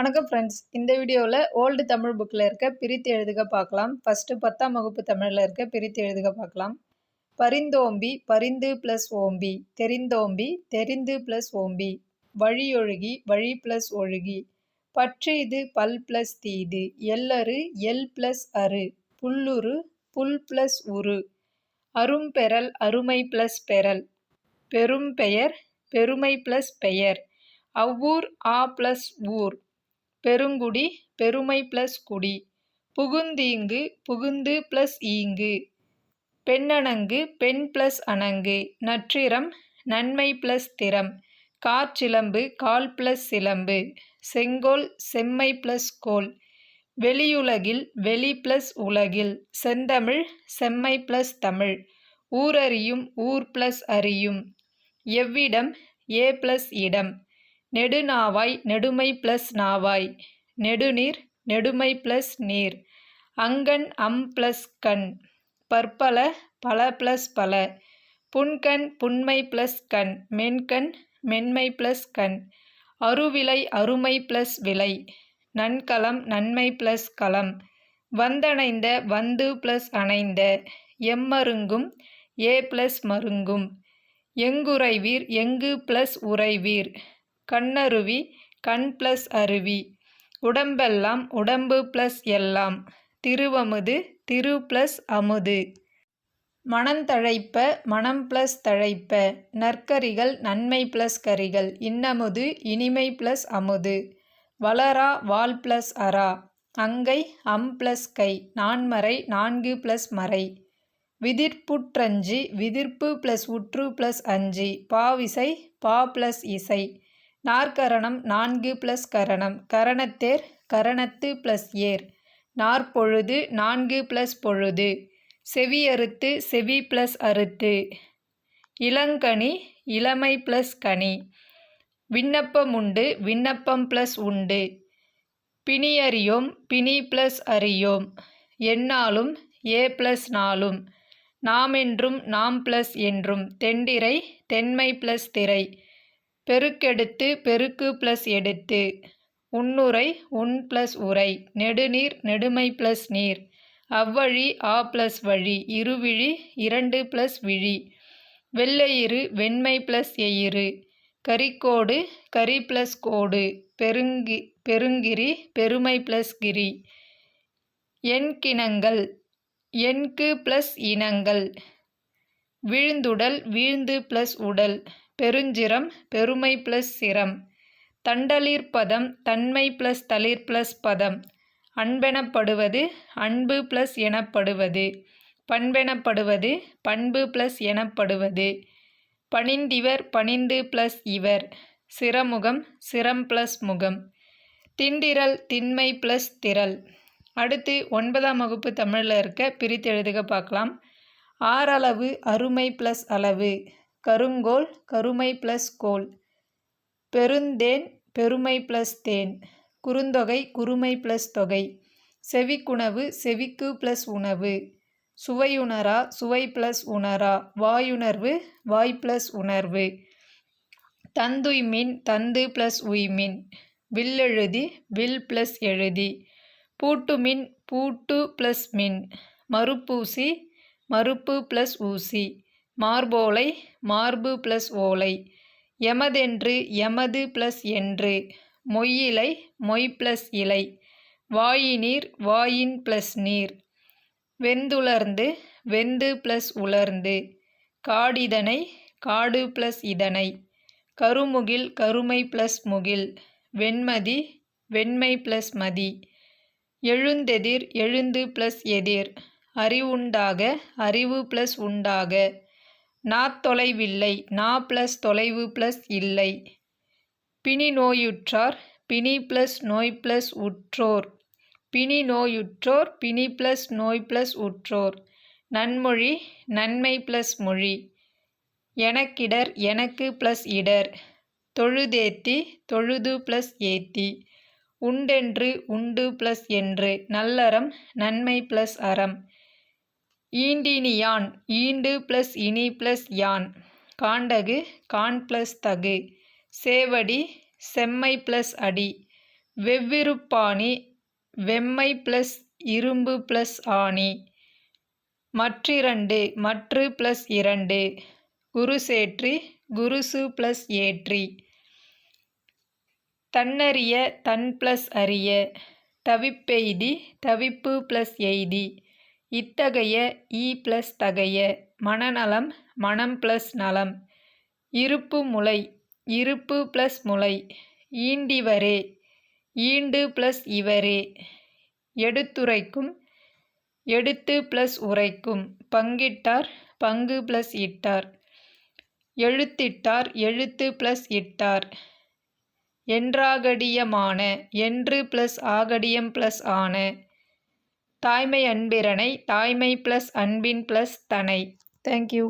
வணக்கம் ஃப்ரெண்ட்ஸ் இந்த வீடியோவில் ஓல்டு தமிழ் புக்கில் இருக்க பிரித்து எழுதுக பார்க்கலாம். ஃபஸ்ட்டு பத்தாம் வகுப்பு தமிழில் இருக்க பிரித்து எழுதுக பார்க்கலாம். பரிந்தோம்பி பரிந்து ப்ளஸ் ஓம்பி. தெரிந்தோம்பி தெரிந்து ப்ளஸ் ஓம்பி. வழியொழுகி வழி ப்ளஸ் ஒழுகி. பற்று இது பல் ப்ளஸ் தீது. எல்லரு எல் ப்ளஸ் அரு புல்லுரு புல் ப்ளஸ் உரு அரும்பெறல் அருமை ப்ளஸ் பெறல். பெரும் பெயர் பெருமை ப்ளஸ் பெயர். அவ்வூர் ஆ ப்ளஸ் ஊர். பெருங்குடி பெருமை ப்ளஸ் குடி. புகுந்தீங்கு புகுந்து ப்ளஸ் ஈங்கு. பெண்ணணங்கு பெண் ப்ளஸ் அணங்கு. நற்றிரம் நன்மை ப்ளஸ் திறம். காற்றிலம்பு கால் ப்ளஸ் சிலம்பு. செங்கோல் செம்மை ப்ளஸ் கோல். வெளியுலகில் வெளி ப்ளஸ் உலகில். செந்தமிழ் செம்மை ப்ளஸ் தமிழ். ஊரறியும் ஊர் ப்ளஸ் அறியும். எவ்விடம் ஏ ப்ளஸ் இடம். நெடுநாவாய் நெடுமை ப்ளஸ் நாவாய். நெடுநீர் நெடுமை ப்ளஸ் நீர். அங்கன் அம் ப்ளஸ் கண். பற்பல பல ப்ளஸ் பல. புன்கண் புன்மை ப்ளஸ் கண். மென்கண் மென்மை ப்ளஸ் கண். அருவிலை அருமை ப்ளஸ் விலை. நன்கலம் நன்மை ப்ளஸ் களம் வந்தணைந்த வந்து ப்ளஸ் அணைந்த. எம்மருங்கும் ஏ ப்ளஸ் மருங்கும். எங்குறைவீர் எங்கு ப்ளஸ் உறைவீர். கண்ணருவி கண் ப்ளஸ் அருவி. உடம்பெல்லாம் உடம்பு ப்ளஸ் எல்லாம். திருவமுது திரு ப்ளஸ் அமுது. மணந்தழைப்ப மனம் ப்ளஸ் தழைப்ப. நற்கரிகள் நன்மை ப்ளஸ் கரிகள். இன்னமுது இனிமை ப்ளஸ் அமுது. வளரா வால் ப்ளஸ் அரா அங்கை அம் ப்ளஸ் கை. நான்மறை நான்கு ப்ளஸ் மறை. விதிர்ப்புற்றஞ்சி விதிர்ப்பு ப்ளஸ் உற்று ப்ளஸ் அஞ்சு. பாவிசை பா ப்ளஸ் இசை. நாற்கரணம் நான்கு ப்ளஸ் கரணம். கரணத்தேர் கரணத்து ப்ளஸ் ஏர். நாற்பொழுது நான்கு ப்ளஸ் பொழுது. செவி அறுத்து செவி ப்ளஸ் அறுத்து. இளங்கனி இளமை ப்ளஸ் கனி. விண்ணப்பம் உண்டு விண்ணப்பம் ப்ளஸ் உண்டு. பிணியறியோம் பிணி ப்ளஸ் அறியோம். என்னாலும் ஏ ப்ளஸ் நாளும். நாமென்றும் நாம் ப்ளஸ் என்றும். தெண்டிரை தென்மை ப்ளஸ் திரை. பெருக்கெடுத்து பெருக்கு ப்ளஸ் எடுத்து. உன்னுரை உன் ப்ளஸ் உரை நெடுநீர் நெடுமை ப்ளஸ் நீர். அவ்வழி ஆ ப்ளஸ் வழி. இருவிழி இரண்டு ப்ளஸ் விழி. வெள்ளையிறு வெண்மை ப்ளஸ் எயிறு கரிக்கோடு கரி ப்ளஸ் கோடு. பெருங்கி பெருங்கிரி பெருமை ப்ளஸ் கிரி. எண்கிணங்கள். எண்கு ப்ளஸ் இனங்கள். வீழ்ந்துடல் வீழ்ந்து ப்ளஸ் உடல். பெருஞ்சிரம் பெருமை ப்ளஸ் சிரம். தண்டலிர் பதம் தன்மை ப்ளஸ் தளிர் ப்ளஸ் பதம். அன்பெனப்படுவது அன்பு ப்ளஸ் எனப்படுவது. பண்பெனப்படுவது பண்பு ப்ளஸ் எனப்படுவது. பணிந்திவர் பணிந்து ப்ளஸ் இவர். சிரமுகம் சிரம் ப்ளஸ் முகம். திண்டிரல் திண்மை ப்ளஸ் திரள். அடுத்து ஒன்பதாம் வகுப்பு தமிழில் இருக்க பிரித்து எழுதுக பார்க்கலாம். ஆறளவு அருமை ப்ளஸ் அளவு. கருங்கோல் கருமை ப்ளஸ் கோல். பெருந்தேன் பெருமை ப்ளஸ் தேன். குறுந்தொகை குறுமை ப்ளஸ் தொகை. செவிக்குணவு செவிக்கு ப்ளஸ் உணவு. சுவையுணரா சுவை ப்ளஸ் உணரா. வாயுணர்வு வாய் ப்ளஸ் உணர்வு. தந்துய்மின் தந்து ப்ளஸ் உய்மின் வில்லெழுதி வில் ப்ளஸ் எழுதி. பூட்டுமின் பூட்டு ப்ளஸ் மின். மறுப்பூசி மறுப்பு ப்ளஸ் ஊசி. மார்போலை மார்பு ப்ளஸ் ஓலை. எமதென்று எமது ப்ளஸ் என்று. மொய்யிலை மொய் ப்ளஸ் இலை. வாயினீர் வாயின் ப்ளஸ் நீர். வெந்துலர்ந்து வெந்து ப்ளஸ் உலர்ந்து. காடிதனை காடு ப்ளஸ் இதனை. கருமுகில் கருமை ப்ளஸ் முகில். வெண்மதி வெண்மை ப்ளஸ் மதி. எழுந்தெதிர் எழுந்து ப்ளஸ் எதிர். அறிவுண்டாக அறிவு ப்ளஸ் உண்டாக. நா தொலைவில்லை. நா ப்ளஸ் தொலைவு ப்ளஸ் இல்லை. பிணி நோயுற்றார் பிணி ப்ளஸ் நோய் ப்ளஸ் உற்றோர். பிணி நோயுற்றோர் பிணி ப்ளஸ் நோய் ப்ளஸ் உற்றோர். நன்மொழி நன்மை ப்ளஸ் மொழி. எனக்கிடர் எனக்கு ப்ளஸ் இடர். தொழுதேத்தி தொழுது ப்ளஸ் ஏத்தி. உண்டென்று உண்டு ப்ளஸ் என்று. நல்லறம் நன்மை ப்ளஸ் அறம். ஈண்டினியான் ஈண்டு ப்ளஸ் இனி ப்ளஸ் யான். காண்டகு கான் ப்ளஸ் தகு. சேவடி செம்மை ப்ளஸ் அடி. வெவ்விருப்பாணி வெம்மை ப்ளஸ் இரும்பு ப்ளஸ் ஆணி. மற்றிரண்டு மற்று ப்ளஸ் இரண்டு. குருசேற்றி குருசு ப்ளஸ் ஏற்றி. தன்னறிய தன் ப்ளஸ் அறிய. தவிப்பெய்தி தவிப்பு ப்ளஸ் எய்தி. இத்தகைய ஈ ப்ளஸ் தகைய மனநலம் மனம் ப்ளஸ் நலம். இருப்பு முளை இருப்பு ப்ளஸ் முளை ஈண்டிவரே ஈண்டு ப்ளஸ் இவரே. எடுத்துரைக்கும் எடுத்து ப்ளஸ் உரைக்கும். பங்கிட்டார் பங்கு ப்ளஸ் இட்டார். எழுத்திட்டார் எழுத்து ப்ளஸ் இட்டார். என்றாகடியமான என்று ப்ளஸ் ஆகடியம் ப்ளஸ் ஆன. தாய்மை அன்பிரனை தாய்மை ப்ளஸ் அன்பின் ப்ளஸ் தனை. தேங்க்யூ